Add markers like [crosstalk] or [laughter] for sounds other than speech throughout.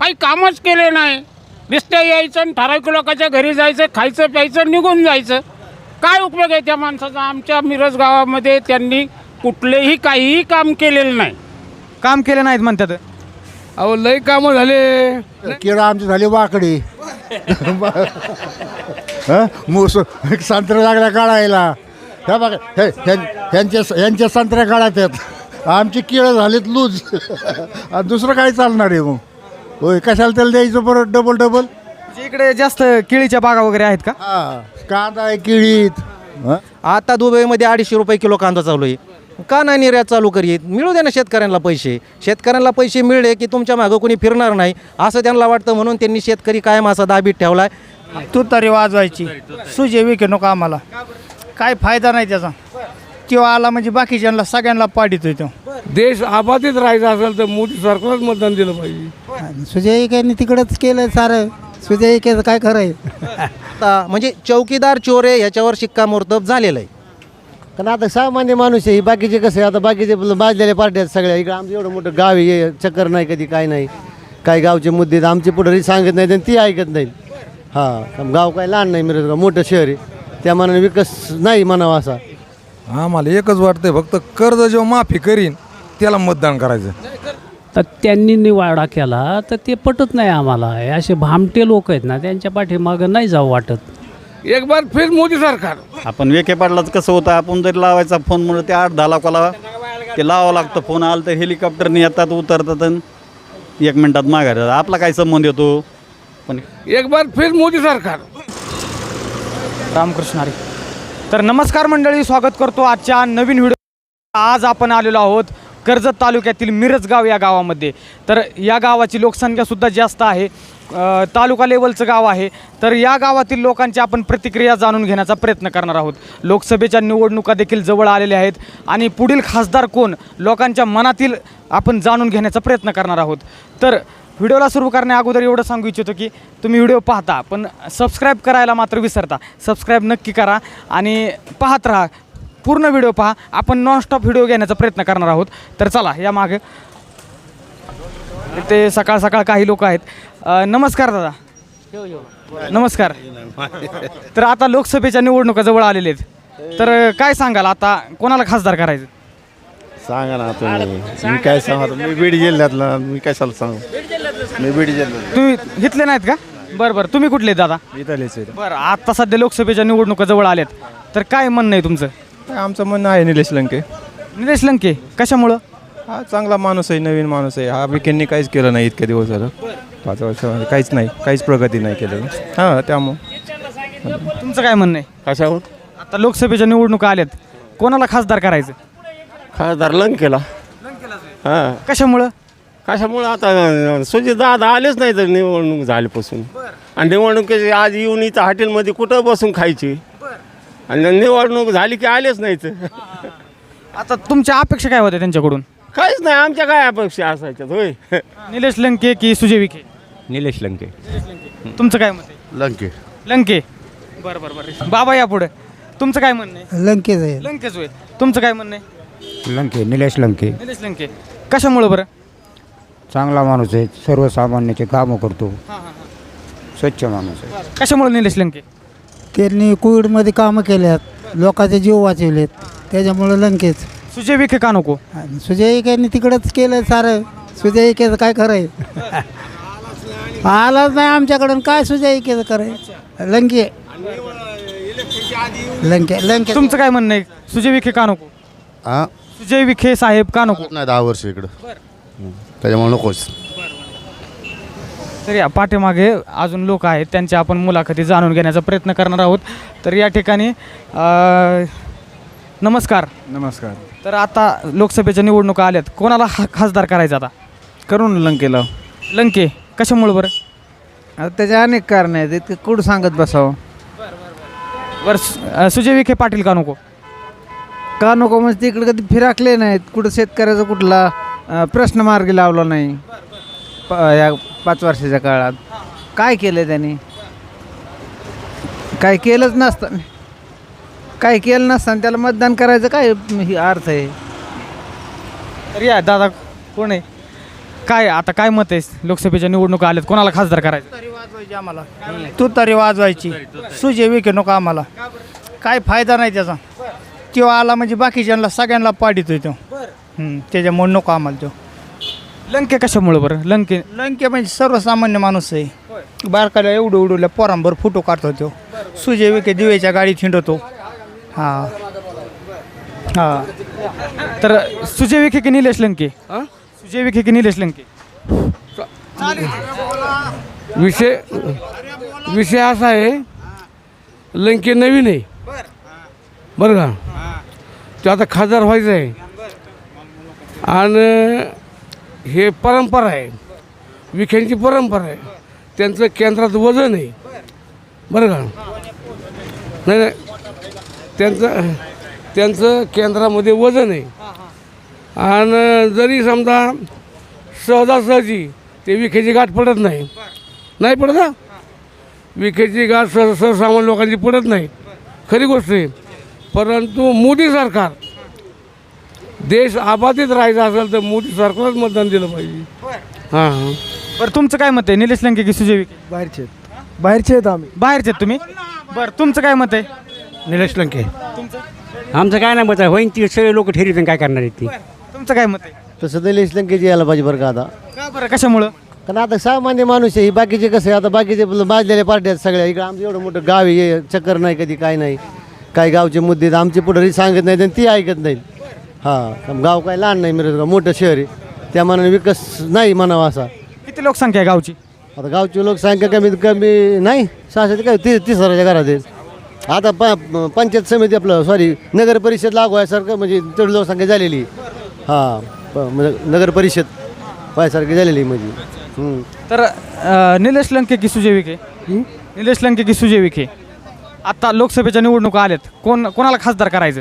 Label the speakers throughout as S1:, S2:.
S1: काही कामच केले नाही. नुसतं यायचं आणि ठराविक लोकांच्या घरी जायचं खायचं प्यायचं निघून जायचं. काय उपयोग आहे त्या माणसाचा? आमच्या मिरज गावामध्ये त्यांनी कुठलेही काहीही काम केलेलं नाही.
S2: काम केले नाहीत म्हणतात.
S3: अहो लय कामं झाले.
S4: केळं आमची झाली वाकडी. हं? मूस संत्रे लागल्या काढायला. ह्या बघा हे ह्यां- ह्यांचे ह्यांचे संत्र्या काढायत आहेत आमची केळं झालीत लूज. आणि दुसरं काय चालणार आहे मग? होय कशाला त्याला द्यायचं परत डबल डबल
S2: म्हणजे इकडे जास्त केळीच्या बागा वगैरे आहेत का?
S4: हा कांदा आहे केळीत. हं?
S5: आता दुबईमध्ये अडीचशे रुपये किलो कांदा चालू आहे. का नाही निर्यात चालू करीत? मिळू दे ना शेतकऱ्यांना पैसे. शेतकऱ्यांना पैसे मिळले की तुमच्या मागं कोणी फिरणार नाही. असं त्यांना वाटतं म्हणून त्यांनी शेतकरी कायम असा दाबीत ठेवला आहे
S6: तू तरी वाजवायची. सुजे विके नको आम्हाला. काय फायदा नाही त्याचा. तो आला म्हणजे बाकीच्यांना सगळ्यांना पाडितोय तो.
S3: देश आबाधित राहायचा असेल तर मोदी सरकारच मतदान दिलं पाहिजे.
S7: सुजय विखेंनी तिकडंच केलं सारं. सुजय विखेचं काय खरं आहे
S5: आता म्हणजे चौकीदार चोरे याच्यावर शिक्कामोर्तब झालेलं आहे
S8: कारण आता सामान्य माणूस आहे बाकीचे कसं आहे? आता बाकीचे बाजलेल्या पार्ट्या आहेत सगळ्या. इकडे आमचं एवढं मोठं गाव आहे चक्कर नाही कधी काय नाही. काही गावचे मुद्दे आहेत, आमचे पुढे सांगत नाहीत आणि ती ऐकत नाहीत. हां गाव काय लहान नाही मिरज गाव मोठं शहर आहे. त्या मनाने विकास नाही म्हणावा असा.
S9: आम्हाला एकच वाटतंय फक्त कर्ज जेव्हा माफी करीन त्याला मतदान करायचं.
S10: तर त्यांनी निवाडा केला तर ते पटत नाही आम्हाला. हे असे भामटे लोक आहेत ना त्यांच्या पाठीमागं नाही जाऊ वाटत.
S3: एक बार फिर मोदी सरकार.
S11: आपण वेके पाटलाच कसं होतं आपण जरी लावायचा फोन म्हणून ते आठ दहा लाखाला ते लावावं लागतं फोन आला तर हेलिकॉप्टरने येतात उतरतात आणि एक मिनिटात माघार आपला काय संबंध येतो? पण
S3: एक बार फिर मोदी सरकार.
S2: रामकृष्ण हरी. तर नमस्कार मंडळी स्वागत करतो आजच्या नवीन व्हिडिओ आज आपण आलेलो आहोत कर्जत तालुक्यातील मिरजगाव या गावामध्ये. तर या गावाची लोकसंख्यासुद्धा जास्त आहे. तालुका लेवलचं गाव आहे. तर या गावातील लोकांची आपण प्रतिक्रिया जाणून घेण्याचा प्रयत्न करणार आहोत. लोकसभेच्या निवडणुका देखील जवळ आलेल्या आहेत आणि पुढील खासदार कोण लोकांच्या मनातील आपण जाणून घेण्याचा प्रयत्न करणार आहोत. तर व्हिडिओला सुरू करण्या अगोदर एवढं सांगू इच्छितो की तुम्ही व्हिडिओ पाहता पण सबस्क्राईब करायला मात्र विसरता. सबस्क्राईब नक्की करा आणि पाहत राहा. पूर्ण व्हिडिओ पहा. आपण नॉनस्टॉप व्हिडिओ घेण्याचा प्रयत्न करणार आहोत. तर चला या मागे. ते सकाळ सकाळ काही लोक आहेत. अ, नमस्कार दादा. नमस्कार. तर आता लोकसभेच्या निवडणुका जवळ आलेल्या आहेत. तर अ, काय सांगाल आता? कोणाला खासदार करायचं?
S8: सांगा ना तुम्ही. मी काय सांगतो मी बीड जिल्ह्यातला. मी कशाला सांगू? मी बीड जिल्ह्यात
S2: तुम्ही घेतले नाहीत का? बरं बरं. तुम्ही कुठले आहेत दादा?
S9: इथलेच
S2: बरं आता सध्या लोकसभेच्या निवडणुका जवळ आल्यात. तर काय म्हणणं आहे तुमचं?
S9: आमचं म्हणणं आहे निलेश लंके.
S2: निलेश लंके कशामुळं?
S9: हा चांगला माणूस आहे नवीन माणूस आहे. हा विकेंडनी काहीच केलं नाही इतक्या दिवस झालं पाच वर्षामध्ये काहीच नाही काहीच प्रगती नाही केलं हां त्यामुळं.
S2: तुमचं काय म्हणणं आहे?
S8: कशावर?
S2: आता लोकसभेच्या निवडणुका आल्यात. कोणाला खासदार करायचं?
S8: खासदार लंकेला. हां.
S2: कशामुळं?
S8: कशामुळे आता सुजित दादा आलेच नाही तर निवडणूक झाल्यापासून. आणि निवडणुकीची आज येऊन इथं हॉटेलमध्ये कुठं बसून खायची? आणि निवडणूक झाली की आलेच नाहीत.
S2: आता तुमच्या अपेक्षा काय होत्या त्यांच्याकडून?
S8: काहीच नाही आमच्या काय अपेक्षा असायच्यात होय.
S2: निलेश लंके की सुजय विखे?
S11: निलेश लंके.
S2: तुमचं काय मत आहे?
S4: लंके.
S2: लंके. बरं बरं बरं. बाबा या पुढे. तुमचं काय म्हणणं आहे?
S7: लंकेच आहे.
S2: लंकेच होय तुमचं काय म्हणणं आहे?
S7: लंके निलेश लंके.
S2: निलेश लंके. कशामुळं बरं?
S7: चांगला माणूस आहे सर्वसामान्याचे कामं करतो.
S2: हां हां हां.
S7: स्वच्छ माणूस आहे.
S2: कशामुळे निलेश लंके?
S7: त्यांनी कोविडमध्ये कामं केल्यात. लोकांचे जीव वाचवलेत. त्याच्यामुळं लंकेच
S2: सुजय विखे का नको?
S7: आणि सुजय विखेंनी तिकडंच केलं सारं. सुजय विखेचं काय खरं आहे आलाच नाही आमच्याकडून काय सुजय विखेचं खरं आहे लंके. लंके लंके.
S2: तुमचं काय म्हणणं आहे? सुजय विखे का नको?
S4: हां
S2: सुजय विखे साहेब का नको?
S4: नाही दहा वर्ष इकडं. त्याच्यामुळे नकोच.
S2: तर या पाठीमागे अजून लोक आहेत त्यांच्या आपण मुलाखती जाणून घेण्याचा प्रयत्न करणार आहोत. तर या ठिकाणी अ, नमस्कार.
S9: नमस्कार.
S2: तर आता लोकसभेच्या निवडणुका आल्यात. कोणाला हा खासदार करायचा आता?
S6: करून लंकेला.
S2: लंके कशामुळं बरं?
S6: आता त्याचे अनेक कारण आहेत. इतकं कुठं सांगत बसावं?
S2: बरं सु- अ, सुजय विखे पाटील का नको?
S6: का नको? म्हणजे तिकडे कधी फिराकले नाहीत. कुठं शेतकऱ्याचा कुठला अं, प्रश्न मार्गी लावला नाही. प या पाच वर्षाच्या काळात. काय केलं त्यांनी? काय केलंच नसतं. काय केलं नसताना त्याला मतदान करायचं काय हे अर्थ आहे?
S2: तर या दादा कोण आहे? काय आता काय मत आहे? लोकसभेच्या निवडणुका आल्यात कोणाला खासदार करायचं?
S12: वाजवायची आम्हाला. तू तरी वाजवायची. सुजय विखे नको आम्हाला. काय फायदा नाही त्याचा. तो आला म्हणजे बाकीच्यांना सगळ्यांना पाडितोय तो. हम्म, त्याच्यामुळे नको आम्हाला तो.
S2: लंके कशामुळे बरं? लंके
S12: लंके म्हणजे सर्वसामान्य माणूस आहे. बारकाला एवढं उडवल्या पोरांबर फोटो काढतो तो. सुजय विखे दिवेच्या गाडीत हिंडतो. हां. हां.
S2: तर सुजय विखे की निलेश लंके? सुजय विखे की निलेश लंके?
S3: विषय विषय असा आहे लंके नवीन आहे. बरं का? तो आता खासदार व्हायचं आहे. आणि हे परंपरा आहे. विखेंची परंपरा आहे. त्यांचं केंद्रात वजन आहे. बरं का? नाही नाही. त्यांचं त्यांचं केंद्रामध्ये वजन आहे. आणि जरी समजा सहजासहजी ते विखेची गाठ पडत नाही. नाही पडत विखेची गाठ सह सर्वसामान्य लोकांची पडत नाही. खरी गोष्ट आहे. परंतु मोदी सरकार देश आबाधित राहायचा असेल तर मोदी सरकारच मतदान दिलं पाहिजे. हां हां.
S2: बरं तुमचं काय मत आहे? निलेश लंके की सुजय विखे?
S3: बाहेरचे बाहेरचे आहेत आम्ही.
S2: बाहेरचे आहेत तुम्ही? बरं तुमचं काय मत आहे?
S3: निलेश लंके.
S13: आमचं काय नाही मत आहे. होईन ती सगळे लोक ठरवतील काय करणार आहेत ती?
S2: तुमचं काय मत आहे?
S14: तसं निलेश लंकेची यायला पाहिजे बरं का आता.
S2: का बरं? कशामुळं?
S14: कारण आता सामान्य माणूस आहे ही बाकीचे कसं आहे? आता बाकीचे बाजलेल्या पार्ट्या आहेत सगळ्या. इकडं आमचं एवढं मोठं गाव आहे हे चक्कर नाही कधी काय नाही. काही गावचे मुद्दे आहेत, आमचे पुढे सांगत नाहीत आणि ती ऐकत नाहीत. हां गाव काय लहान नाही मिरज मोठं शहर आहे. त्या मनाने विकास नाही म्हणावा असा.
S2: किती लोकसंख्या आहे गावची?
S14: आता गावची लोकसंख्या कमीत कमी नाही सहाशे काय तीस तीस हजाराच्या घरात आहेत आता प पंचायत समिती आपलं सॉरी नगर परिषद लागू आहे सारखं म्हणजे तेवढी लोकसंख्या झालेली हां प- म्हणजे नगर परिषद व्हायसारखी झालेली म्हणजे. हम्म.
S2: तर अं, निलेश लंके की सुजय विखे? निलेश लंके की सुजय विखे? आता लोकसभेच्या निवडणुका आल्यात. कोण कोणाला खासदार करायचं?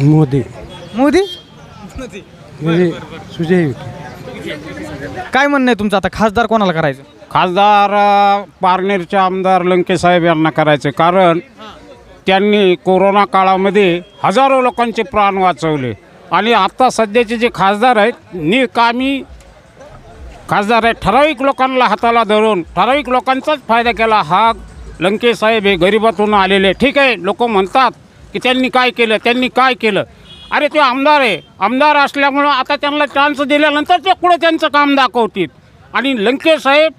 S3: मोदी.
S2: मोदी?
S3: म्हणजे सुजय
S1: काय म्हणणं आहे तुमचं? आता खासदार कोणाला करायचं? खासदार अ, पारनेरचे आमदार लंके साहेब यांना करायचे कारण त्यांनी कोरोना काळामध्ये हजारो लोकांचे प्राण वाचवले. आणि आता सध्याचे जे खासदार आहेत निकामी खासदार आहेत. ठराविक लोकांना हाताला धरून ठराविक लोकांचाच फायदा केला. हा लंके साहेब हे गरिबातून आलेले. ठीक आहे लोक म्हणतात की त्यांनी काय केलं त्यांनी काय केलं? अरे ते आमदार आहे. आमदार असल्यामुळं आता त्यांना चान्स दिल्यानंतर ते पुढे त्यांचं काम दाखवतील. आणि लंके साहेब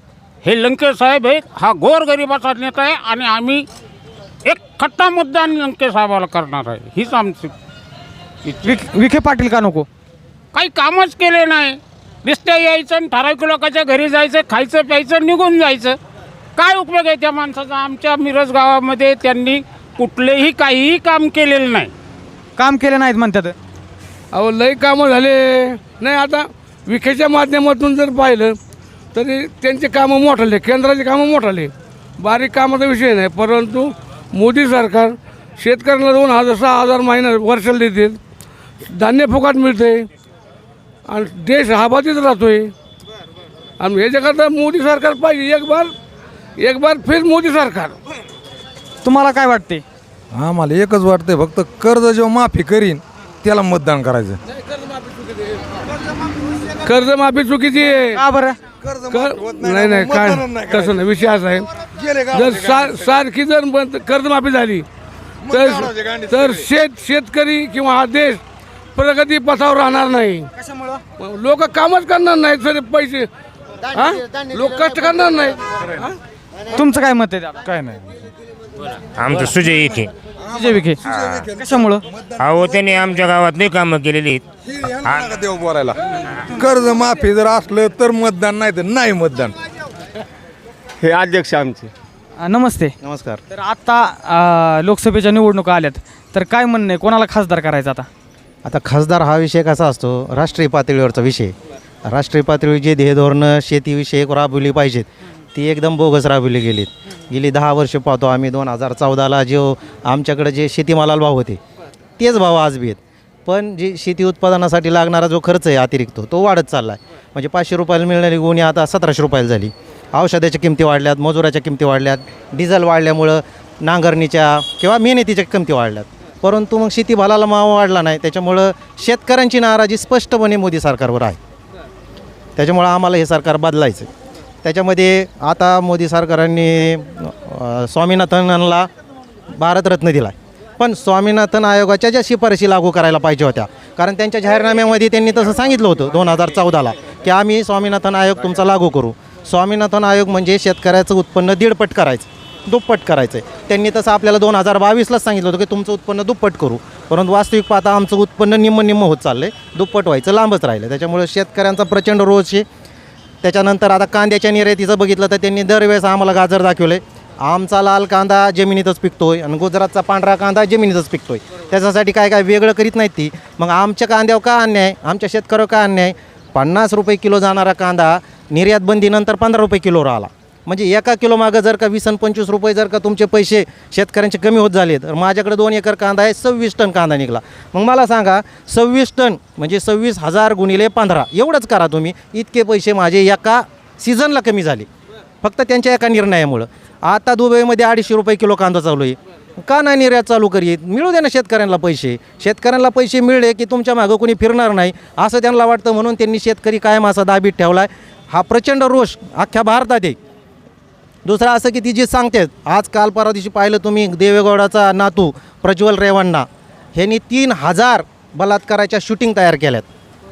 S1: हे लंके साहेब आहेत हा गोरगरिबाचा नेता आहे आणि आम्ही एक खट्टा मतदान लंके साहेबाला करणार आहे. हीच आमची
S2: विख- विखे पाटील का नको?
S1: काही कामच केले नाही. नुसतं यायचं आणि ठराविक लोकांच्या घरी जायचं खायचं प्यायचं निघून जायचं. काय उपयोग आहे त्या माणसाचा? आमच्या मिरज गावामध्ये त्यांनी कुठलेही काहीही काम केलेलं नाही.
S2: काम केले नाहीत म्हणतात.
S3: अहो लय कामं झाले. नाही आता विखेच्या माध्यमातून जर पाहिलं तरी त्यांचे कामं मोठाले केंद्राचे कामं मोठाले. बारीक कामाचा विषय नाही परंतु मोदी सरकार शेतकऱ्यांना दोन हजार सहा हजार महिना वर्षाला देते धान्य फुकाट मिळते आणि देश आबादीत राहतोय. आणि ह्याच्याकरता मोदी सरकार पाहिजे. एक बार एक बार फिर मोदी सरकार.
S2: तुम्हाला काय वाटते?
S15: आम्हाला एकच वाटतंय फक्त कर्ज जेव्हा माफी करीन त्याला मतदान करायचं.
S3: कर्जमाफी चुकीची आहे.
S2: का बरं?
S3: कर- नाही नाही काय तसं नाही विषय असा आहे. जर सार सारखी जर बंद- कर्जमाफी झाली तर तर शेत शेतकरी किंवा हा देश प्रगती पथावर राहणार नाही. लोक कामच करणार नाहीत सर पैसे. हा? लोक कष्ट करणार नाहीत. हा?
S2: तुमचं काय मत आहे दादा?
S15: काय नाही.
S13: आमचं सुजय इथे
S2: सुजय विखे. कशामुळं?
S13: अहो त्यांनी आमच्या गावात लई कामं केलेली आहेत.
S15: देव बोलायला कर्ज माफी जर असलं तर मतदान नाही तर नाही मतदान.
S11: हे अध्यक्ष आमचे.
S2: अं, नमस्ते.
S5: नमस्कार.
S2: तर आता अं, लोकसभेच्या निवडणुका आल्यात. तर काय म्हणणं आहे? कोणाला खासदार करायचं आता?
S5: आता खासदार हा विषय कसा असतो? राष्ट्रीय पातळीवरचा विषय. राष्ट्रीय पातळीवर जे ध्येय धोरणं शेतीविषयक राबवली पाहिजेत. ती एकदम बोगस राबवली गेलीत. गेली दहा वर्ष पाहतो आम्ही दोन हजार चौदाला जो आमच्याकडे जे शेतीमालाला भाव होते तेच भाव आज बी आहेत. पण जी शेती उत्पादनासाठी लागणारा जो खर्च आहे अतिरिक्त तो वाढत चालला आहे म्हणजे पाचशे रुपयाला मिळणारी गुणी आता सतराशे रुपयाला झाली. औषधाच्या किमती वाढल्यात मजुराच्या किमती वाढल्यात डिझेल वाढल्यामुळं नांगरणीच्या किंवा मेहनतीच्या किमती वाढल्यात. परंतु मग शेतीमालाला मावा वाढला नाही त्याच्यामुळं शेतकऱ्यांची नाराजी स्पष्टपणे मोदी सरकारवर आहे. त्याच्यामुळं आम्हाला हे सरकार बदलायचं आहे त्याच्यामध्ये आता मोदी सरकारांनी स्वामीनाथनला भारतरत्न दिला आहे पण स्वामीनाथन आयोगाच्या ज्या शिफारशी लागू करायला पाहिजे होत्या कारण त्यांच्या जाहीरनाम्यामध्ये त्यांनी तसं सांगितलं होतं दोन हजार चौदाला की आम्ही स्वामीनाथन आयोग तुमचा लागू करू. स्वामीनाथन आयोग म्हणजे शेतकऱ्याचं उत्पन्न दीडपट करायचं दुप्पट करायचं आहे त्यांनी तसं आपल्याला दोन हजार बावीसलाच सांगितलं होतं की तुमचं उत्पन्न दुप्पट करू. परंतु वास्तविक पाहता आमचं उत्पन्न निम्म निम्म होत चाललं आहे दुप्पट व्हायचं लांबच राहिलं त्याच्यामुळे शेतकऱ्यांचा प्रचंड रोष आहे. त्याच्यानंतर आता कांद्याच्या निर्यातीचं बघितलं तर त्यांनी दरवेळेस आम्हाला गाजर दाखवले. आमचा लाल कांदा जमिनीतच पिकतोय आणि गुजरातचा पांढरा कांदा जमिनीतच पिकतोय. त्याच्यासाठी काय काय वेगळं करीत नाहीत ती. मग आमच्या कांद्यावर का अन्याय? आमच्या शेतकऱ्यावर का अन्याय? पन्नास रुपये किलो जाणारा कांदा निर्यात बंदीनंतर पंधरा रुपये किलो राहिला म्हणजे एका किलो मागं जर का वीस आणि पंचवीस रुपये जर का तुमचे पैसे शेतकऱ्यांचे कमी होत झाले तर माझ्याकडे दोन एकर कांदा आहे सव्वीस टन कांदा निघाला. मग मला सांगा सव्वीस टन म्हणजे सव्वीस हजार गुणिले पंधरा एवढंच करा तुम्ही. इतके पैसे माझे एका सीझनला कमी झाले. फक्त त्यांच्या एका निर्णयामुळं. आता दुबईमध्ये अडीचशे रुपये किलो कांदा चालू आहे. का नाही निर्यात चालू करीत? मिळू दे ना शेतकऱ्यांना पैसे. शेतकऱ्यांना पैसे मिळले की तुमच्या मागं कोणी फिरणार नाही. असं त्यांना वाटतं म्हणून त्यांनी शेतकरी कायम असा दाबीत ठेवला आहे हा प्रचंड रोष अख्ख्या भारतात आहे. दुसरं असं की ती जी सांगतात आज काल परवा दिवशी पाहिलं तुम्ही देवेगौडाचा नातू प्रज्वल रेवण्णा ह्यांनी तीन हजार बलात्काराच्या शूटिंग तयार केल्यात.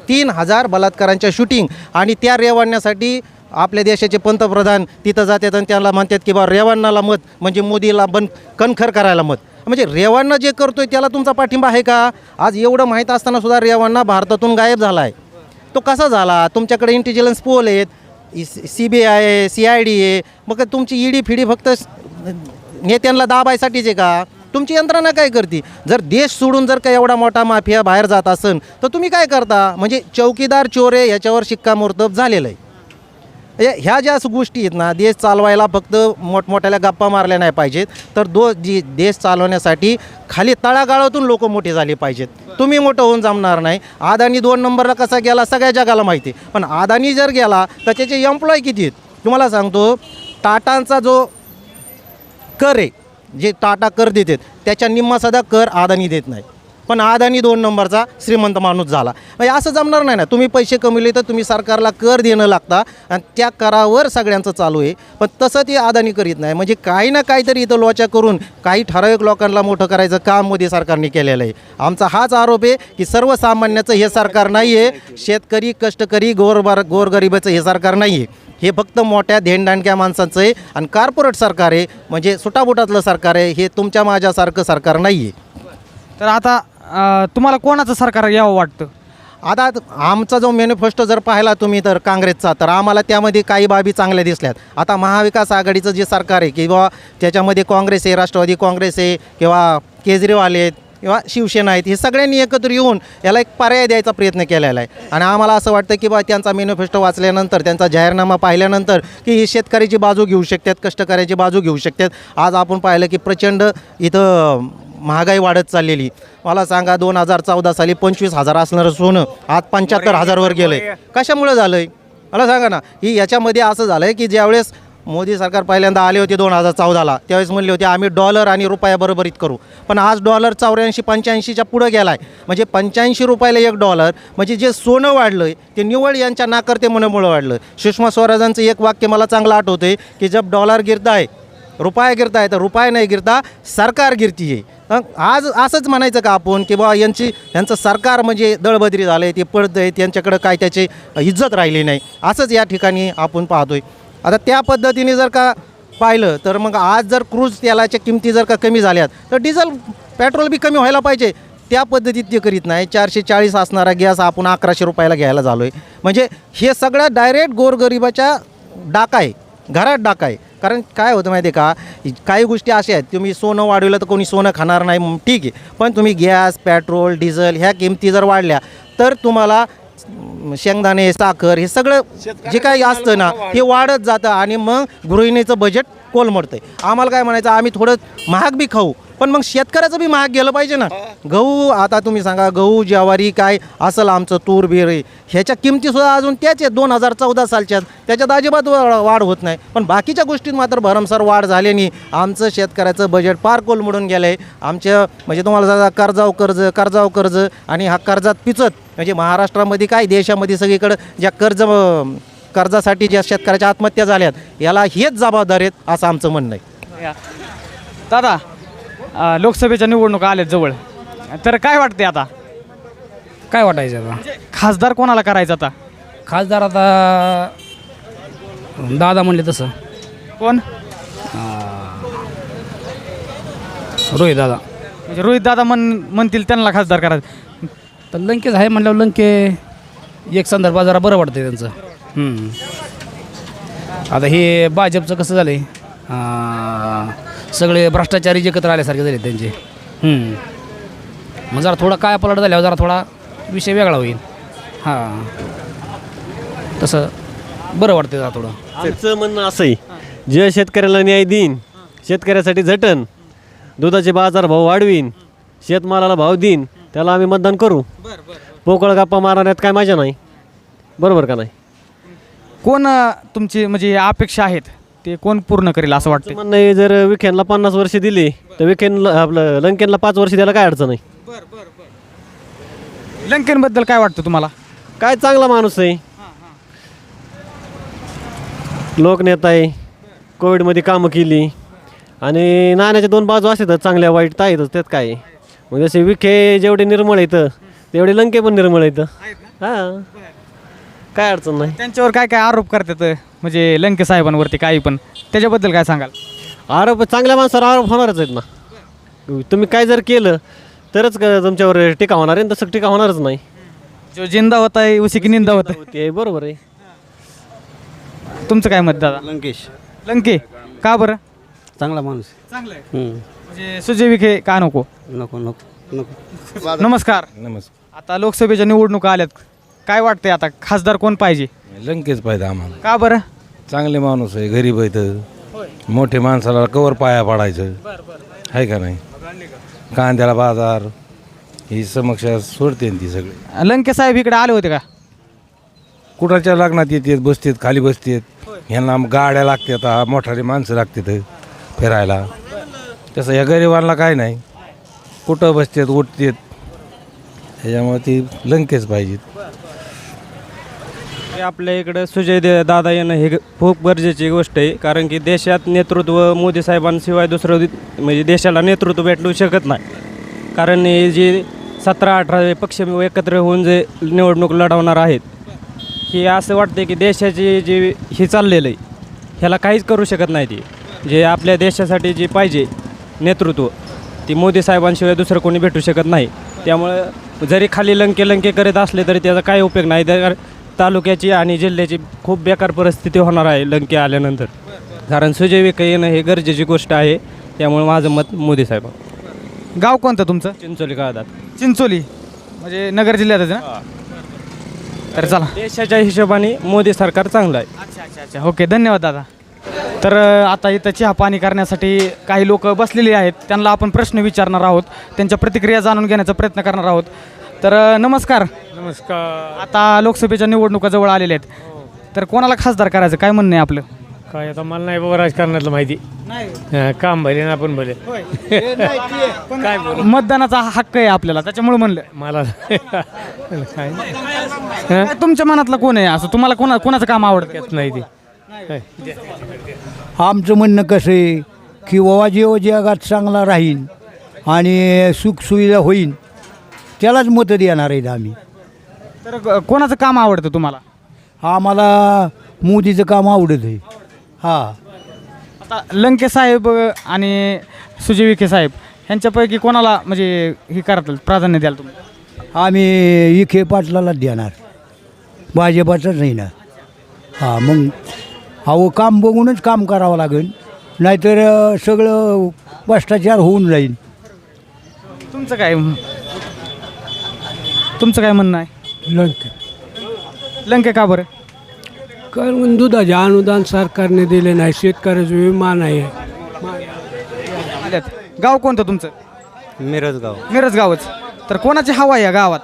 S5: तीन हजार बलात्कारांच्या शूटिंग आणि त्या रेवण्यासाठी आपल्या देशाचे पंतप्रधान तिथं जातात आणि त्याला म्हणतात की बा रेवण्णाला मत म्हणजे मोदीला बन कणखर करायला मत. म्हणजे रेवण्णा जे करतो आहे त्याला तुमचा पाठिंबा आहे का? आज एवढं माहीत असताना सुद्धा रेवण्णा भारतातून गायब झाला आहे तो कसा झाला? तुमच्याकडे इंटेलिजन्स पोल आहेत. सी बी आय आहे सी आय डी आहे. मग तुमची ईडी फिडी फक्त नेत्यांना दाबायसाठीच आहे का? तुमची यंत्रणा काय करते? जर देश सोडून जर का एवढा मोठा माफिया बाहेर जात असेल तर तुम्ही काय करता? म्हणजे चौकीदार चोरे याच्यावर शिक्कामोर्तब झालेलं आहे. म्हणजे ह्या ज्या गोष्टी आहेत ना देश चालवायला फक्त मोठमोठ्याला गप्पा मारल्या नाही पाहिजेत. तर दो जी देश चालवण्यासाठी खाली तळागाळातून लोक मोठे झाले पाहिजेत. तुम्ही मोठं होऊन जमणार नाही. अदानी दोन नंबरला कसा गेला सगळ्या जगाला माहिती आहे. पण अदानी जर गेला तर त्याचे एम्प्लॉय किती आहेत? तुम्हाला सांगतो टाटांचा जो कर आहे जे टाटा कर देतात त्याच्या निम्मासुद्धा कर अदानी देत नाही. पण अदानी दोन नंबरचा श्रीमंत माणूस झाला. म्हणजे असं जमणार नाही ना. तुम्ही पैसे कमवले तर तुम्ही सरकारला कर देणं लागता आणि त्या करावर सगळ्यांचं चालू आहे. पण तसं ते अदानी करीत नाही. म्हणजे काही ना काहीतरी इथं लोचा करून काही ठराविक लोकांना मोठं करायचं काम मोदी सरकारने केलेलं आहे. आमचा हाच आरोप आहे की सर्वसामान्याचं हे सरकार नाही आहे शेतकरी कष्टकरी गोरबार गोरगरिबाचं हे सरकार नाही आहे हे फक्त मोठ्या धेंडाणक्या माणसांचं आहे आणि कॉर्पोरेट सरकार आहे. म्हणजे सुटाबुटातलं सरकार आहे. हे तुमच्या माझ्यासारखं सरकार नाही आहे
S2: तर आता अ, तुम्हाला कोणाचं सरकार यावं वाटतं?
S5: आता आमचा जो मॅनिफेस्टो जर पाहिला तुम्ही तर काँग्रेसचा तर आम्हाला त्यामध्ये काही बाबी चांगल्या दिसल्यात. आता महाविकास आघाडीचं जे सरकार आहे किंवा त्याच्यामध्ये काँग्रेस आहे राष्ट्रवादी काँग्रेस आहे किंवा केजरीवाल आहेत किंवा शिवसेना आहेत हे सगळ्यांनी एकत्र येऊन याला एक पर्याय द्यायचा प्रयत्न केलेला आहे. आणि आम्हाला असं वाटतं की बा त्यांचा मॅनिफेस्टो वाचल्यानंतर त्यांचा जाहीरनामा पाहिल्यानंतर की ही शेतकऱ्याची बाजू घेऊ शकतात कष्टकऱ्याची बाजू घेऊ शकतात. आज आपण पाहिलं की प्रचंड इथं महागाई वाढत चाललेली. मला सांगा दोन हजार चौदा साली पंचवीस हजार असणारं सोनं आज पंच्याहत्तर हजारवर गेलं आहे कशामुळं झालं आहे मला सांगा ना. ही याच्यामध्ये असं झालं आहे की ज्यावेळेस मोदी सरकार पहिल्यांदा आले होते दोन हजार चौदाला त्यावेळेस म्हणले होते आम्ही डॉलर आणि रुपया बरोबरीत करू. पण आज डॉलर चौऱ्याऐंशी पंच्याऐंशीच्या पुढं गेला आहे म्हणजे पंच्याऐंशी रुपयाला एक डॉलर म्हणजे जे सोनं वाढलं आहे ते निवळ यांच्या नाकर्ते नाकर्तेमुळं वाढलं सुषमा स्वराजांचं एक वाक्य मला चांगलं आठवतं आहे की जब डॉलर गिरता आहे रुपया गिरता आहे तर रुपया नाही गिरता सरकार गिरती आहे आज असंच म्हणायचं का आपण की बा यांची यांचं सरकार म्हणजे दळबद्री झालं आहे ते पडत आहेत त्यांच्याकडं काय त्याची इज्जत राहिली नाही. असंच या ठिकाणी आपण पाहतोय. आता त्या पद्धतीने जर का पाहिलं तर मग आज जर क्रूज तेलाच्या किमती जर का कमी झाल्यात तर डिझेल पेट्रोल बी कमी व्हायला पाहिजे. त्या पद्धतीत ते करीत नाही. चारशे चाळीस असणारा गॅस आपण अकराशे रुपयाला घ्यायला झालो आहे म्हणजे हे सगळं डायरेक्ट गोरगरिबाच्या डाका आहे. घरात डाका आहे. कारण काय होतं माहिती आहे का? काही गोष्टी अशा आहेत तुम्ही सोनं वाढवलं तर कोणी सोनं खाणार नाही ठीक आहे. पण तुम्ही गॅस पेट्रोल डिझेल ह्या किमती जर वाढल्या तर तुम्हाला शेंगदाणे साखर हे सगळं जे काही असतं ना ते वाढत. जातं आणि मग गृहिणीचं बजेट कोलमडतं आहे आम्हाला काय म्हणायचं आम्ही थोडं महाग बी खाऊ पण मग शेतकऱ्याचं बी महाग गेलं पाहिजे ना. गहू आता तुम्ही सांगा गहू ज्वारी काय असेल आमचं तूर बीर ह्याच्या किमतीसुद्धा अजून त्याच आहेत दोन हजार चौदा सालच्या. त्याच्यात अजिबात वाढ होत नाही. पण बाकीच्या गोष्टीत मात्र भरमसार वाढ झाल्याने आमचं शेतकऱ्याचं बजेट पार कोलमडून गेलं आहे आमच्या म्हणजे तुम्हाला सांगा कर्जाव कर्ज कर्जाव कर्ज आणि हा कर्जात पिचत. म्हणजे महाराष्ट्रामध्ये काय देशामध्ये सगळीकडं ज्या कर्ज कर्जासाठी ज्या शेतकऱ्याच्या आत्महत्या झाल्यात याला हेच जबाबदार आहेत असं आमचं म्हणणं आहे.
S2: दादा अ, लोकसभेच्या निवडणुका आल्यात जवळ. तर काय वाटते आता?
S13: काय वाटायचं आता?
S2: खासदार कोणाला करायचं आता?
S13: खासदार आता दादा म्हणले तसं.
S2: कोण?
S13: रोहित दादा.
S2: म्हणजे रोहित दादा म्हण म्हणतील त्यांना खासदार करायचं.
S13: तर लंकेच आहे म्हणल्यावर लंके एक संदर्भात जरा बरं वाटतं त्यांचं. हम्म. आता हे भाजपचं कसं झालं आहे सगळे भ्रष्टाचारी जे एकत्र आल्यासारखे झाले त्यांचे. हम्म. मग जरा थोडा काय पलट झाल्यावर जरा थोडा विषय वेगळा होईल. हां. तसं बरं वाटतं जरा थोडं.
S16: आमचं म्हणणं असं आहे जे शेतकऱ्याला न्याय देईन शेतकऱ्यासाठी झटन दुधाचे बाजारभाव वाढवीन शेतमालाला भाव देईन त्याला आम्ही मतदान करू. पोकळ गप्पा मारण्यात काय मजा नाही. बरोबर का नाही?
S2: कोण अ, तुमची म्हणजे अपेक्षा आहेत? ते कोण पूर्ण करेल असं वाटतं
S16: म्हणणं आहे जर विखेनला पन्नास वर्ष दिली तर विखेन आपलं लंकेनला पाच वर्ष द्यायला काय अडचण आहे?
S2: लंकेनबद्दल काय वाटतं तुम्हाला?
S16: काय चांगला माणूस आहे. लोकनेता आहे. कोविडमध्ये कामं केली. आणि नाण्याच्या दोन बाजू असतात चांगल्या वाईट तर आहेतच त्यात काय आहे. मग जसे विखे जेवढे निर्मळ येतं तेवढे लंके पण निर्मळ येतं हां. काय अडचण नाही.
S2: त्यांच्यावर काय काय आरोप करतात म्हणजे लंके साहेबांवरती काही पण त्याच्याबद्दल काय सांगाल?
S16: आरोप चांगल्या माणसावर आरोप होणारच आहेत ना. तुम्ही काय जर केलं तरच क- तुमच्यावर टीका होणार आहे तसं टीका होणारच नाही.
S2: जो जिंदा होता आहे उसी की निंदा होता है.
S16: ते बरोबर आहे.
S2: तुमचं काय मत दादा?
S14: लंकेश.
S2: लंके? का बरं?
S14: चांगला माणूस
S2: चांगलं. म्हणजे सुजय विखे का नको?
S14: नको नको नको.
S2: नमस्कार.
S17: नमस्कार.
S2: आता लोकसभेच्या निवडणुका आल्यात. काय वाटतंय आता? खासदार कोण पाहिजे?
S17: लंकेच पाहिजे आम्हाला.
S2: का बरं?
S17: चांगले माणूस आहे गरीब आहे तर मोठे माणसाला कवर पाया पाडायचं. आहे का नाही? कांद्याला बाजार ही समस्या सोडते ती सगळी.
S2: लंके साहेब इकडे आले होते का?
S17: कुठाच्या लग्नात येतात बसतात खाली बसतात? ह्यांना गाड्या लागतात हा मोठाली माणसं लागतात फिरायला. तसं या गरिबांना काय नाही. कुठं बसतात उठतात. त्याच्यामुळे ती लंकेच पाहिजेत.
S18: हे आपल्या इकडं सुजय दे दादा येणं हे ग- खूप गरजेची गोष्ट आहे. कारण की देशात नेतृत्व मोदी साहेबांशिवाय दुसरं दि- म्हणजे देशाला नेतृत्व भेटू शकत नाही. कारण हे जे सतरा अठरा पक्ष एकत्र होऊन जे निवडणूक लढवणार आहेत हे असं वाटते की देशाची जे हे चाललेलं आहे ह्याला काहीच करू शकत नाही ती. जे आपल्या देशासाठी जे पाहिजे नेतृत्व ती मोदी साहेबांशिवाय दुसरं कोणी भेटू शकत नाही. त्यामुळं जरी खाली लंके लंके करत असले तरी त्याचा काही उपयोग नाही. त्या तालुक्याची आणि जिल्ह्याची खूप बेकार परिस्थिती होणार आहे लंके आल्यानंतर. कारण सुजय विखे येणं हे गरजेची गोष्ट आहे त्यामुळे माझं मत मोदी साहेब.
S2: गाव कोणतं तुमचं?
S18: चिंचोली काळात
S2: चिंचोली. म्हणजे नगर जिल्ह्यातच ना? तर चला.
S18: देशाच्या हिशोबाने मोदी सरकार चांगलं आहे.
S2: अच्छा अच्छा अच्छा. ओके धन्यवाद दादा. तर आता इथं चहा पाणी करण्यासाठी काही लोक बसलेली आहेत. त्यांना आपण प्रश्न विचारणार आहोत. त्यांच्या प्रतिक्रिया जाणून घेण्याचा प्रयत्न करणार आहोत. तर नमस्कार.
S13: नमस्कार.
S2: आता लोकसभेच्या निवडणुका जवळ आलेल्या आहेत तर कोणाला खासदार करायचं? काय म्हणणं आहे आपलं?
S13: काय आता मला नाही बाबा राजकारणातलं माहिती. हा, काम भले ना आपण भले. काय बोलू?
S2: मतदानाचा हक्क आहे आपल्याला त्याच्यामुळे म्हणलं.
S13: मला काय
S2: काय तुमच्या मनातलं कोण आहे? असं तुम्हाला कोणा कोणाचं काम आवडतं?
S13: येत नाही ते.
S19: आमचं म्हणणं कसं आहे की बाबा जेव्हा जगात चांगला राहील आणि सुखसुविधा होईल त्यालाच मतं देणार आहेत आम्ही.
S2: तर कोणाचं काम आवडतं तुम्हाला?
S19: आम्हाला मोदीचं काम आवडत आहे. हां.
S2: आता लंके साहेब आणि सुजय विखे साहेब ह्यांच्यापैकी कोणाला म्हणजे हे करताल प्राधान्य द्याल तुम्ही?
S19: आम्ही इखे पाटलालाच देणार. भाजपाचंच नाही ना. हां मग अहो काम बघूनच काम करावं लागेल. नाहीतर अ, सगळं भ्रष्टाचार होऊन जाईल.
S2: तुमचं काय? तुमचं काय म्हणणं आहे?
S13: लंके.
S2: लंके का बरं?
S13: कारण दुधाचे अनुदान सरकारने दिले नाही शेतकऱ्याचा विमा नाही
S2: आल्यात. गाव कोणतं तुमचं?
S20: मिरजगाव.
S2: मिरज गावच तर कोणाची हवा आहे या गावात?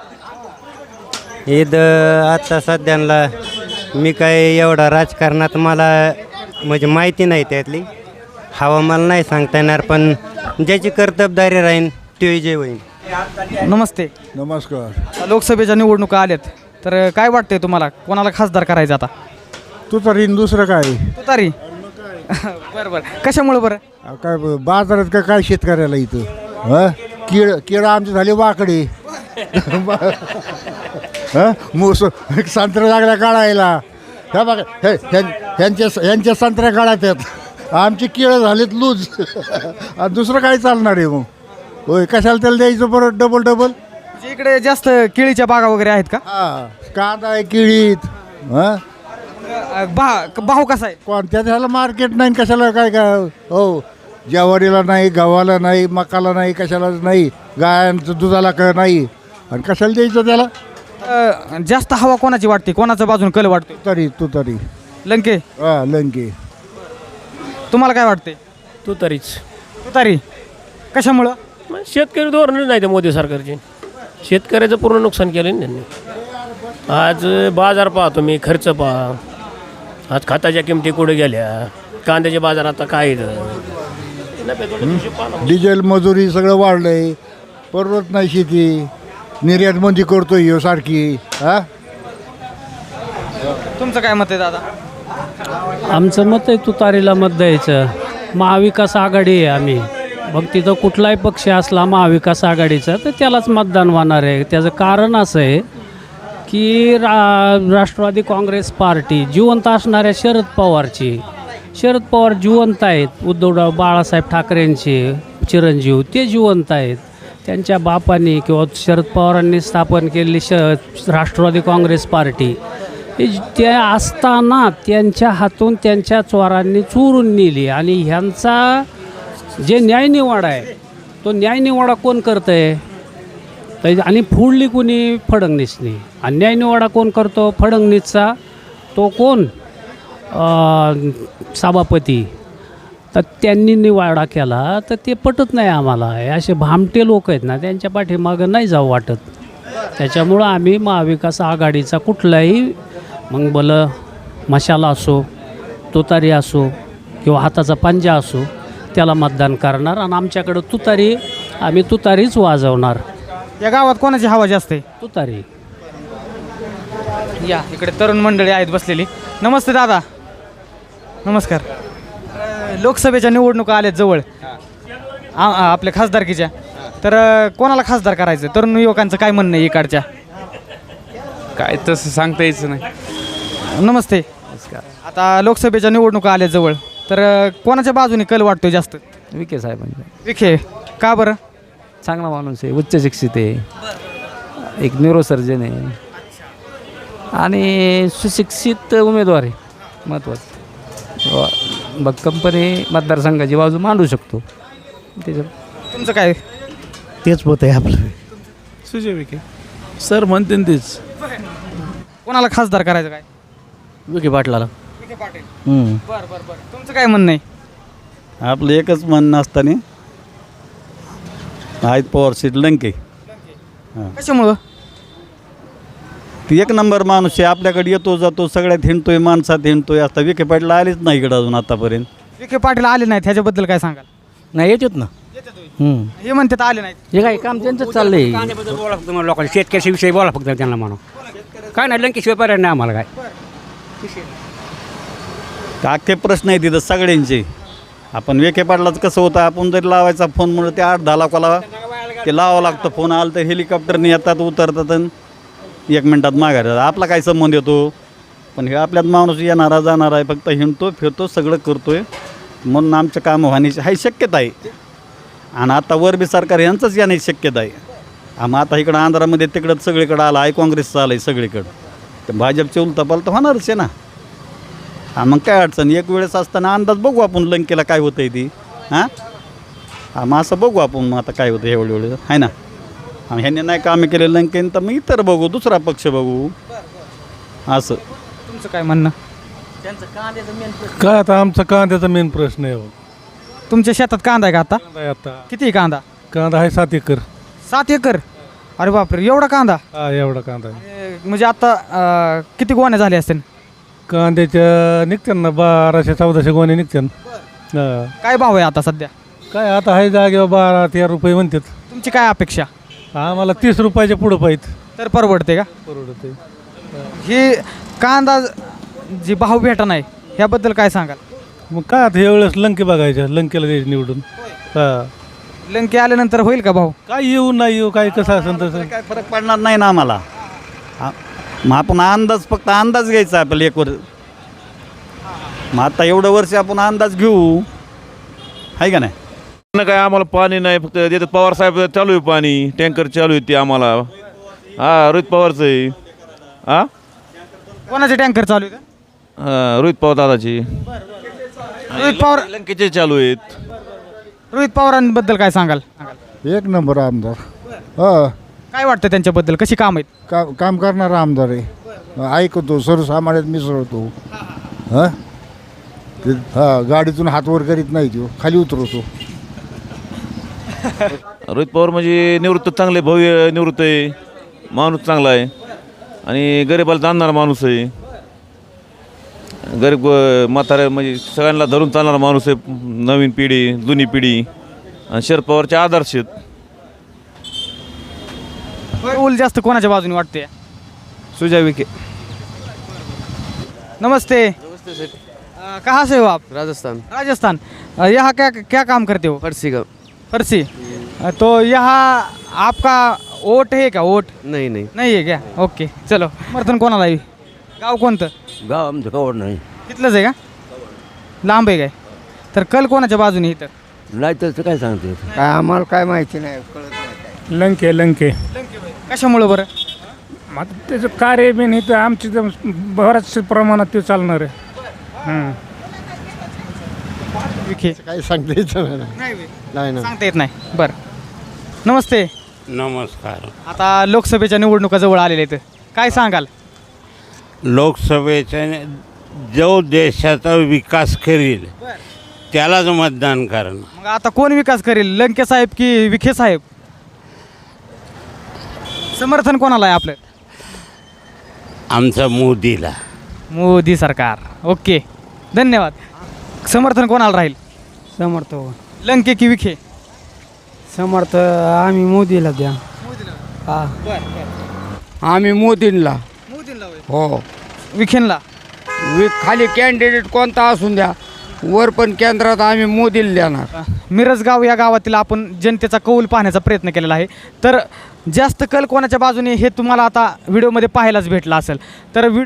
S20: ईद आता सध्याला मी काय एवढा राजकारणात मला म्हणजे माहिती नाही त्यातली. हवा मला नाही सांगता येणार पण ज्याची कर्तबदारी राहीन ते जे होईल
S2: नमस्ते.
S4: नमस्कार.
S2: लोकसभेच्या निवडणुका आल्यात. तर काय वाटतंय तुम्हाला? कोणाला खासदार करायचं आता?
S4: तू तरी न दुसरं काय?
S2: तुतारी [laughs] बरं बरं. कशामुळं बरं?
S4: अहो, काय ब- बाजारात का काय शेतकऱ्याला इथं? हं? केळ केळं आमची झाली वाकडे. [laughs] हं? मोस संत्रा लागल्या काढायला. ह्या बघा हे ह्यां- ह्यांच्या ह्यांच्या संत्र्या काढात आहेत आमची केळं झालीत लूज. [laughs] आणि दुसरं काय चालणार आहे मग? होय कशाला त्याला द्यायचं बरं डबल डबल
S2: म्हणजे इकडे जास्त केळीच्या बागा वगैरे आहेत का?
S4: हा कांदा आहे केळीत हां?
S2: भा भाव कसा आहे?
S4: कोणत्या ह्याला मार्केट नाही कशाला काय काय? हो ज्वारीला नाही गव्हाला नाही मकाला नाही कशालाच नाही गायांचं दुधाला क नाही. आणि कशाला द्यायचं त्याला?
S2: अ, जास्त हवा कोणाची वाटते? कोणाच्या बाजून कल वाटतो
S4: तरी तू तरी.
S2: लंके?
S4: हा लंके.
S2: तुम्हाला काय वाटते
S21: तू तरीच.
S2: तुतारी कशामुळं?
S21: मग शेतकरी धोरणच नाही ते मोदी सरकारचे. शेतकऱ्याचं पूर्ण नुकसान केलं ना त्यांनी. आज बाजार पाहतो मी खर्च पहा. आज खताच्या किमती कुठे गेल्या? कांद्याचे बाजार आता काय.
S4: डिझेल मजुरी सगळं वाढलंय. परवडत नाही शेती. निर्यात बंदी करतोय ह्यो सारखी. हा?
S2: तुमचं काय मत आहे दादा?
S10: आमचं मत आहे तुतारीला मत द्यायचं. महाविकास आघाडी आहे आम्ही. मग तिथं कुठलाही पक्ष असला महाविकास आघाडीचा तर त्यालाच मतदान होणार आहे. त्याचं कारण असं आहे की रा राष्ट्रवादी काँग्रेस पार्टी जिवंत असणाऱ्या शरद पवारची शरद पवार जिवंत आहेत. उद्धवराव बाळासाहेब ठाकरेंचे चिरंजीव ते जिवंत आहेत. त्यांच्या बापांनी किंवा शरद पवारांनी स्थापन केलेली श राष्ट्रवादी काँग्रेस पार्टी हे त्या असताना त्यांच्या हातून त्यांच्या चोरांनी चोरून नेली आणि ह्यांचा जे न्यायनिवाडा आहे तो न्यायनिवाडा कोण करतं आहे तर आणि फुडली कुणी? फडणवीसनी. आणि न्यायनिवाडा कोण करतो? फडणवीसचा. तो कोण? सभापती. तर त्यांनी निवाडा केला तर ते पटत नाही आम्हाला. असे भामटे लोक आहेत ना त्यांच्या पाठीमागं नाही जाऊ वाटत. त्याच्यामुळं आम्ही महाविकास आघाडीचा कुठलाही मग बलं मशाला असो तुतारी असो किंवा हाताचा पंजा असो त्याला मतदान करणार आणि आमच्याकडं तुतारी आम्ही तुतारीच वाजवणार.
S2: या गावात कोणाची हवा जास्त आहे?
S10: तुतारी.
S2: या इकडे तरुण मंडळी आहेत बसलेली. नमस्ते दादा. नमस्कार. अ, लोकसभेच्या निवडणुका आल्यात जवळ. आ- आ- आपल्या खासदारकीच्या. तर अ, कोणाला खासदार करायचं? तरुण युवकांचं काय म्हणणं आहे इकडच्या?
S22: काय तसं सांगता यायचं नाही.
S2: नमस्ते. आता लोकसभेच्या निवडणुका आल्या जवळ. तर कोणाच्या बाजूने कल वाटतोय जास्त?
S23: विखे साहेबांचा
S2: विखे का बरं?
S23: चांगला माणूस आहे उच्च शिक्षित आहे. एक न्यूरोसर्जन आहे. आणि सुशिक्षित उमेदवार आहे महत्त्वाचं बघ कंपनी मतदारसंघाची बाजू मांडू शकतो. त्याच्या
S2: तुमचं काय?
S14: तेच होत आहे आपलं.
S22: सुजय विखे. सर म्हणते ना तेच.
S2: कोणाला खासदार करायचं काय?
S11: विखे पाटलाला.
S2: पाटील.
S11: हम्म.
S2: बरं बरं बरं. तुमचं काय म्हणणं आहे?
S11: आपलं एकच म्हणणं असताना आहेत पवार सीट लंके. हां.
S2: कशामुळं?
S11: ती एक नंबर माणूस आहे. आपल्याकडे येतो जातो सगळ्यात हिंडतोय माणसात हिंडतोय. आता विखे पाटला आलीच नाही इकडं अजून आतापर्यंत.
S2: विखे पाटील आले नाहीत. ह्याच्याबद्दल काय सांगाल?
S23: नाही येतात ना.
S2: हे म्हणतात आले नाहीत.
S23: हे काय काम त्यांचं चाललंय.
S24: कांद्याबद्दल बोला फक्त मला लोकांना. शेतकऱ्याच्या विषयी बोला फक्त त्यांना म्हणा काय नाही लंकेशिवाय पर्याय नाही आम्हाला काय.
S11: अख्खे प्रश्न आहे तिथं सगळ्यांचे. आपण वेके पाडलाच कसं होतं आपण जरी लावायचा फोन म्हणून ते आठ दहा लाखाला ते लावावं लागतं फोन आलं तर हेलिकॉप्टरने येतात उतरतात आणि एक मिनटात माघार आपला काय संबंध येतो? पण हे आपल्यात माणूस येणारा जाणार आहे फक्त हिंडतो फिरतो सगळं करतो आहे म्हणून आमचं काम होण्याची हाही शक्यता आहे. आणि आता वरबी सरकार यांचंच येण्याची शक्यता आहे. आम्ही आता इकडं आंध्रामध्ये तिकडं सगळीकडं आलं आहे काँग्रेसचं आलं आहे सगळीकडं. तर भाजपचे उलता पालता होणारच आहे ना. हा मग काय अडचण? एक वेळेस असताना अंदाज बघू आपण लंकेला काय होतंय ती. हां? हा मग असं बघू आपण मग आता काय होतं एवढे वेळेस आहे ना? हा ह्यांनी नाही कामे केले लंकेन तर मग इतर बघू दुसरा पक्ष बघू. असं.
S2: तुमचं काय म्हणणं?
S17: काय आता आमचा कांद्याचा मेन प्रश्न आहे हो.
S2: तुमच्या शेतात कांदा आहे का आता?
S17: कांदा आहे आता.
S2: किती आहे कांदा?
S25: कांदा आहे सात एकर.
S2: सात एकर? अरे बापरे एवढा कांदा?
S25: हा एवढा कांदा आहे.
S2: म्हणजे आता अं, किती गोण्या झाल्या असतील?
S25: कांद्याच्या निघतात ना बाराशे चौदाशे गोणे निघतात हा.
S2: काय भाव आहे आता सध्या?
S25: काय आता आहे जागेवर बारा तेरा रुपये म्हणतात.
S2: तुमची काय अपेक्षा?
S25: आम्हाला तीस रुपयाच्या पुढं पाहिजे
S2: तर परवडते का?
S25: परवडते.
S2: ही कांदा जी भाव भेटा नाही ह्याबद्दल काय सांगाल?
S25: मग काय आता यावेळेस लंके बघायच्या लंकेला द्यायची निवडून. हा.
S2: लंके आल्यानंतर होईल का भाव?
S25: काय येऊ नाही येऊ काय कसं असेल तसं?
S11: काय फरक पडणार नाही ना आम्हाला. मग आपण अंदाज फक्त अंदाज घ्यायचा आपल्याला एक वर्ष मग आता एवढं वर्ष आपण अंदाज घेऊ. आहे का नाही?
S26: न काय आम्हाला पाणी नाही फक्त देतात पवार साहेब चालू आहे पाणी. टँकर चालू आहे ते आम्हाला. हा रोहित पवारचं आहे. हा?
S2: कोणाचे टँकर चालू आहे का?
S26: हा, रोहित पवार दादाची.
S2: रोहित पवार
S26: लंकेचे चालू आहेत.
S2: रोहित पवारांबद्दल काय सांगाल?
S4: एक नंबर आमदार. हा.
S2: काय वाटतं त्यांच्याबद्दल? कशी काम आहेत?
S4: काम काम करणारा आमदार आहे. ऐकतो सर्वसामान्यात मिसळतो. हां? ते हा गाडीतून हात वर करीत नाही तो खाली उतरवतो.
S26: रोहित पवार म्हणजे निवृत्त चांगले भव्य निवृत्त आहे. माणूस चांगला आहे. आणि गरिबाला जाणणारा माणूस आहे. गरीब अं, म्हाताऱ्या म्हणजे सगळ्यांना धरून चालणारा माणूस आहे. नवीन पिढी जुनी पिढी. आणि शरद पवारचे आदर्श आहेत.
S2: कौल जास्त कोणाच्या बाजूने वाटते
S9: सुजय विखे.
S2: नमस्ते. अ, कहाँ से हो आप?
S27: राजस्थान.
S2: राजस्थान. अ, यहाँ क्या क्या काम करते हो?
S27: फरसी का.
S2: फरसी. अ, तो यहाँ आपका वोट है का वोट?
S27: नाही नाही.
S2: नाही आहे क्या? ओके चलो. समर्थन कोणाला आहे? गाव कोणतं?
S27: गाव आमचं कवड नाही.
S2: तिथलंच आहे का? लांब आहे काय? तर कल कोणाच्या बाजूने इथं?
S27: नाही तसं काय सांगते?
S7: काय आम्हाला काय माहिती नाही
S28: लंके. लंके.
S2: कशामुळं बरं?
S28: मग त्याचं कार्य बिन इथं आमची तर बऱ्याच प्रमाणात ते चालणार आहे. हं.
S2: विखे.
S14: काही सांगता येतं नाही. ना
S2: सांगता येत नाही. बरं. नमस्ते.
S29: नमस्कार.
S2: आता लोकसभेच्या निवडणुका जवळ आलेल्या आहेत. काय सांगाल?
S29: लोकसभेच्या जो देशाचा विकास करील त्यालाच मतदान करणं
S2: मग आता कोण विकास करेल? लंके साहेब की विखे साहेब समर्थन कोणाला आहे आपलं?
S29: आमचा मोदीला.
S2: मोदी सरकार. ओके. धन्यवाद. समर्थन कोणाला राहील?
S7: समर्थ
S2: लंके की विखे?
S7: समर्थ आम्ही मोदीला द्या. हा.
S30: आम्ही मोदींना. हो.
S2: विखेंला
S30: वि खाली कॅन्डिडेट कोणता असून द्या. वर पण केंद्रात आम्ही मोदीला देणार.
S2: मिरजगाव या गावातील आपण जनतेचा कौल पाहण्याचा प्रयत्न केलेला आहे. तर जास्त कल कोणाच्या बाजूने हे तुम्हाला आता व्हिडिओमध्ये पाहायलाच भेटला असेल. तर व्हि